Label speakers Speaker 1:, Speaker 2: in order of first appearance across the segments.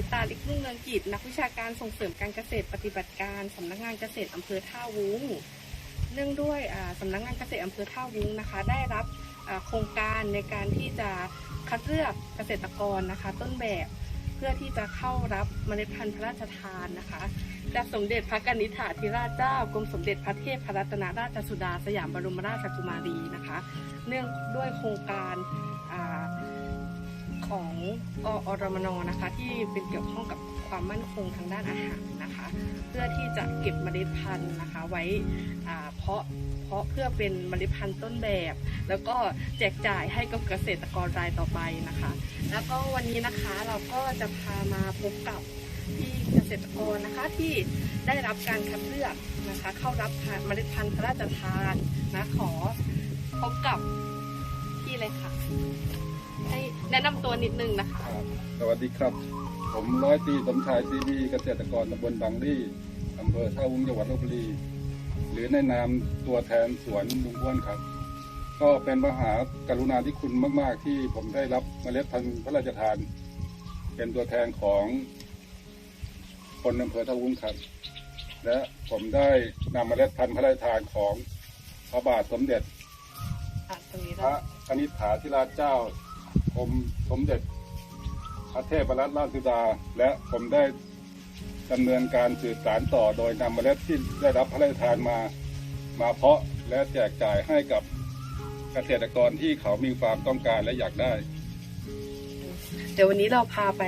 Speaker 1: ิตาลิกรุ่งเรืองกิจ นักวิชาการส่งเสริมการเกษตรปฏิบัติการสำนักงานเกษตรอำเภอท่าวุ้งเนื่องด้วยอ่าสำนักงานเกษตรอำเภอท่าวุ้งนะคะ ได้รับโครงการในการที่จะคัดเลือกเกษตรกรนะคะ ต้นแบบเพื่อที่จะเข้ารับเมล็ดพันธุ์พระราชทานนะคะจากสมเด็จพระกนิษฐาธิราชเจ้ากรมสมเด็จพระเทพรัตนราชสุดาสยามบรมราชกุมารีนะคะ เนื่องด้วยโครงการ ของออรมนนะคะ ที่เป็นเกี่ยวข้องกับความมั่นคงทางด้านอาหารนะคะ เพื่อที่จะเก็บเมล็ดพันธุ์นะคะ ไว้เพาะเพาะเพื่อเป็นเมล็ดพันธุ์ต้นแบบ แล้วก็แจกจ่ายให้กับเกษตรกรรายต่อไปนะคะ แล้วก็วันนี้นะคะเราก็จะพามาพบกับพี่เกษตรกรนะคะที่ได้รับการคัดเลือกนะคะ เข้ารับเมล็ดพันธุ์พระราชทานนะขอพบกับพี่เลยค่ะ แนะนำตัวนิดนึงนะคะ
Speaker 2: ครับสวัสดีครับ ผมร้อยตรีสมชายซีบีเกษตรกรตำบลบางรี่อำเภอท่าวุ้งจังหวัดลบบุรี หรือในนามตัวแทนสวนลุงอ้วนครับ ก็เป็นมหากรุณาธิคุณมาก ๆ ที่ผมได้รับเมล็ดพันธุ์พระราชทาน เป็นตัวแทนของคนอำเภอท่าวุ้งครับ และผมได้นำเมล็ดพันธุ์พระราชทานของพระบาทสมเด็จ
Speaker 1: อะตรงนี้
Speaker 2: พ
Speaker 1: เรา
Speaker 2: ระคณิษฐาธิราชเจ้า ผมสมเด็จพระเทพรัตนราชสุดา และผมได้ดำเนินการสื่อสารต่อโดยนำเมล็ดที่ได้รับพระราชทานมามาเพาะและแจกจ่ายให้กับเกษตรกรที่เขามีความต้องการและอยากได้
Speaker 1: เดี๋ยววันนี้เราพาไป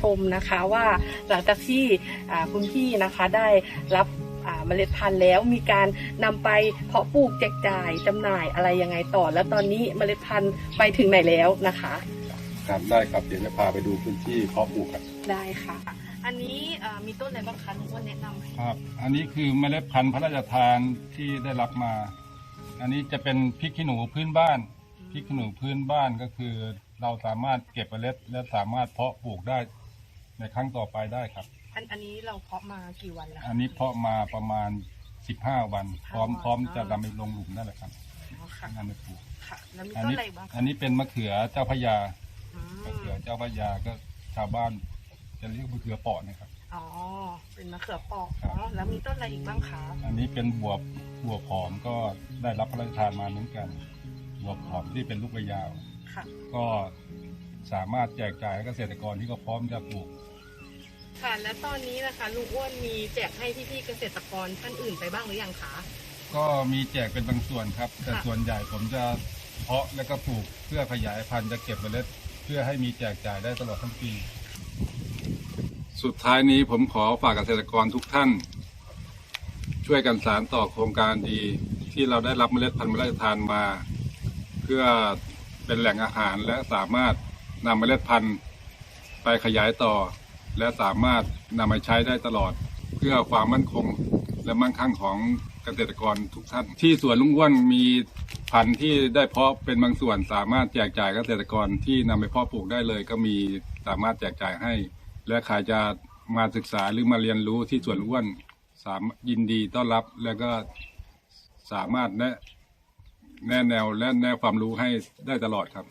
Speaker 1: ชมนะคะว่าหลังจากที่คุณพี่นะคะได้รับ เมล็ดพันธุ์แล้วมีการนำไปเพาะปลูกแจกจ่ายจำหน่ายอะไรยังไงต่อ แล้วตอนนี้เมล็ดพันธุ์ไปถึงไหนแล้วนะคะ
Speaker 2: ครับได้ครับเดี๋ยวจะพาไปดูพื้นที่เพาะปลูกครับ
Speaker 1: ได้ค่ะ อันนี้อ่ามีต้นอะไรบ้างคะลุงอ้วนแนะนำให้
Speaker 2: ครับ อันนี้คือเมล็ดพันธุ์พระราชทานที่ได้รับมา อันนี้จะเป็นพริกขี้หนูพื้นบ้านพริกขี้หนูพื้นบ้านก็คือ เราสามารถเก็บเมล็ดและสามารถเพาะปลูกได้ในครั้งต่อไปได้ครับ
Speaker 1: อันอันนี้เราเพาะมากี่วันแล้ว
Speaker 2: อันนี้เพาะมาประมาณ 15 วัน พร้อม
Speaker 1: วัน
Speaker 2: พร้อมจะ
Speaker 1: อ่า
Speaker 2: นำไปลงหลุมนั่นแหละครับ
Speaker 1: อ๋อค่ะ
Speaker 2: นำไปปลูก
Speaker 1: ค่ะ แล้วมี
Speaker 2: อัน
Speaker 1: ต้น
Speaker 2: นี้
Speaker 1: อะไรบ้าง
Speaker 2: อั
Speaker 1: คะ
Speaker 2: นนี้เป็นมะเขือเจ้าพระยา
Speaker 1: อื
Speaker 2: มะ
Speaker 1: ม
Speaker 2: เขือเจ้าพระยาก็ชาวบ้าน จะเรียกมะเขือเปาะนะครับ
Speaker 1: อ๋อเป็นมะเขือเปอก
Speaker 2: ครับ
Speaker 1: อ๋อแล้วมีต้นอะไรอีกบ้างคะ
Speaker 2: อันนี้เป็นบวบบวบหอมก็ได้รับพระราชทานมาเหมือนกันบวบหอมที่เป็นลูกใบยาว
Speaker 1: ค่ะ
Speaker 2: ก็สามารถแจกจ่ายให้เกษตรกรที่เขาพร้อมจะปลูก
Speaker 1: ค่ะ และตอนนี้นะคะลุงอ้วนมีแจกให้พี่ๆเกษตรกรท่านอื่นไปบ้างหรือยังคะ
Speaker 2: ก็มีแจกเป็นบางส่วนครับ แต่
Speaker 1: ค่ะ
Speaker 2: ส่วนใหญ่ผมจะเพาะแล้วก็ปลูกเพื่อขยายพันธุ์จะเก็บเมล็ดเพื่อให้มีแจกจ่ายได้ตลอดทั้งปี สุดท้ายนี้ผมขอฝากเกษตรกรทุกท่าน ช่วยกันสารต่อโครงการดี ที่เราได้รับเมล็ดพันธุ์พระราชทานมา เพื่อเป็นแหล่งอาหารและสามารถนำเมล็ดพันธุ์ไปขยายต่อ และสามารถนำมาใช้ได้ตลอด เพื่อความมั่นคงและมั่งคั่งของเกษตรกรทุกท่าน ที่สวนลุงอ้วนมีพันธุ์ที่ได้เพาะเป็นบางส่วนสามารถแจกจ่ายเกษตรกรที่นำไปเพาะปลูกได้เลย ก็มีสามารถแจกจ่ายให้ และใครจะมาศึกษาหรือมาเรียนรู้ที่สวนลุงอ้วนสามยินดีต้อนรับแล้วก็สามารถแนะแนแนวและแนะความรู้ให้ได้ตลอดครับ